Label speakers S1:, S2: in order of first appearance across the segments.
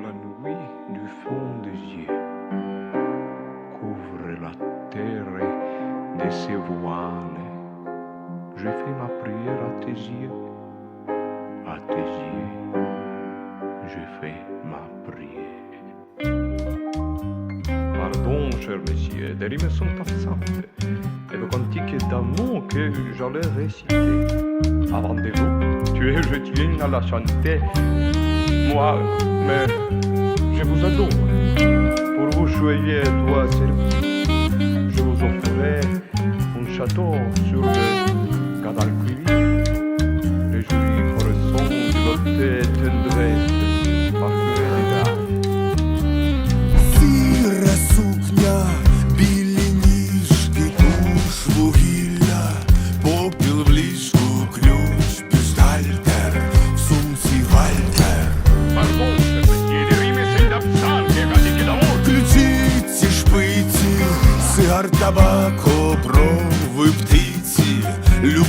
S1: la nuit du fond des yeux couvre la terre de ses voiles, je fais ma prière à tes yeux, à tes yeux, je fais ma prière. Pardon, cher messieurs, des rimes sont absentes, et le cantique d'amour que j'allais réciter. Avant de vous, tu es, je tiens à la chanter. Moi, mais je vous adore. Pour vous choyer, toi, servi, je vous offrirai un château sur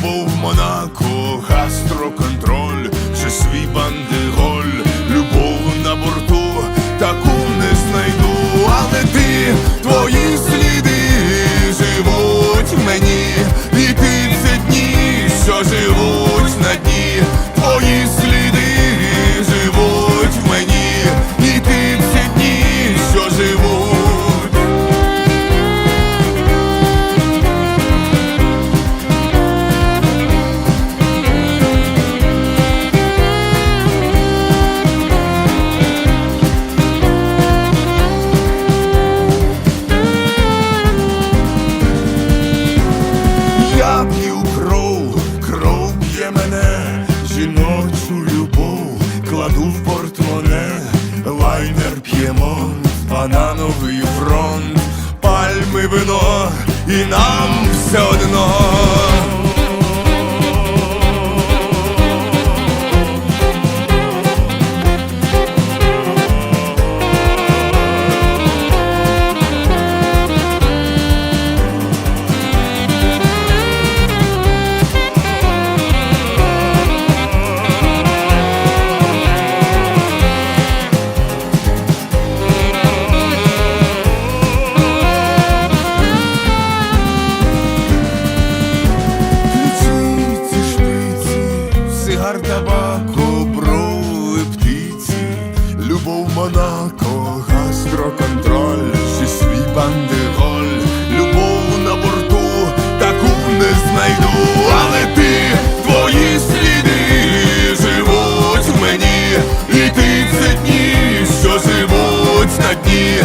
S2: був Монако, гастроконтроль, чи свій бандиголь. П'ємо, банановий фронт, пальми вино, і нам все одно. Монако, гастроконтроль, ще свій бандероль, любов на борту, таку не знайду, але ти, твої сліди живуть в мені, і ти це дні, що живуть на дні,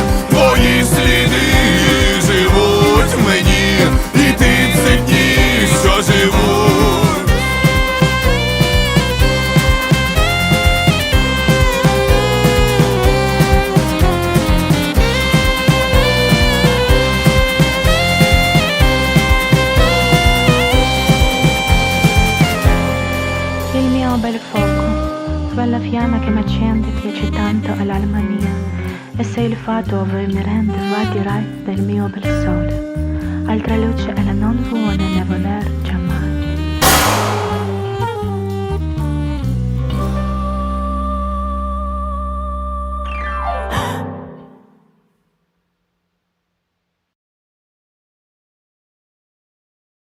S3: fiamma che m'accende piace tanto all'alma mia. E se il fato voi mi rende, va dirai del mio bel sole. Altra luce ella non vuole né vuol